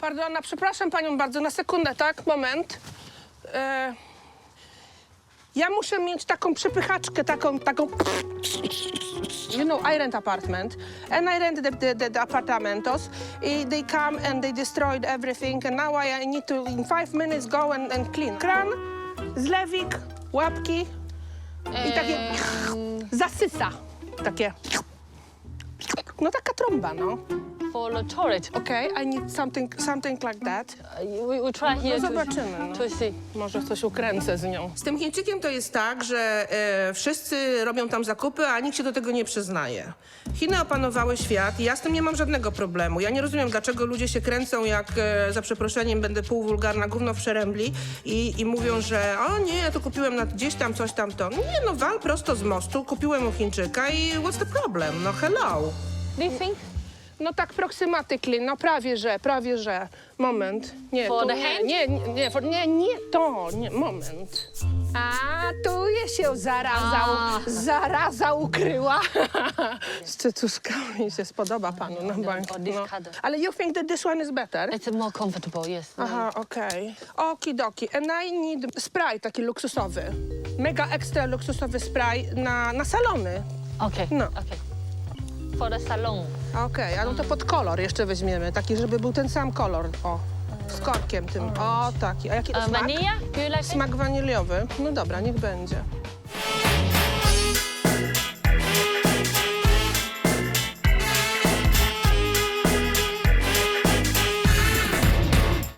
Pardona, przepraszam panią bardzo, na sekundę, tak? Moment. E, ja muszę mieć taką przepychaczkę, taką, taką... You know, I rent apartment, and I rent the, the, the, the apartamentos. I they come and they destroyed everything, and now I, I need to, in five minutes, go and, and clean. Kran, zlewik, łapki i takie... Zasysa. Takie... No taka trąba, no. For the toilet, Okay, I need something, something like that. uh, we, we try here No to, zobaczymy, no. to see. Może coś ukręcę z nią. Z tym Chińczykiem to jest tak, że e, wszyscy robią tam zakupy, a nikt się do tego nie przyznaje. Chiny opanowały świat i ja z tym nie mam żadnego problemu. Ja nie rozumiem, dlaczego ludzie się kręcą, jak e, za przeproszeniem będę półwulgarna gówno w przerębli i, i mówią, że o nie, ja to kupiłem na gdzieś tam, coś tam to. Nie no, wal prosto z mostu, kupiłem u Chińczyka i what's the problem? No hello. Do you think? No tak proximатykli, no prawie że, prawie że. Moment. Nie, For tu the nie, hand? nie, nie, nie, for, nie, nie to, nie, moment. A, tu je się zaraza, A. zaraza ukryła. Z cycuszkami się spodoba panu na bank. or this No. Ale you think that this one is better? It's more comfortable, yes. Aha, okej. Okidoki. And I need spray taki luksusowy. Mega ekstra luksusowy spray na, na salony. Okay, No. okay. For salon. Okej, a no to pod kolor jeszcze weźmiemy, taki, żeby był ten sam kolor, o, z korkiem tym, o, taki. A jaki Uh, smak? vanilla? Do you like it? Smak waniliowy? No dobra, niech będzie.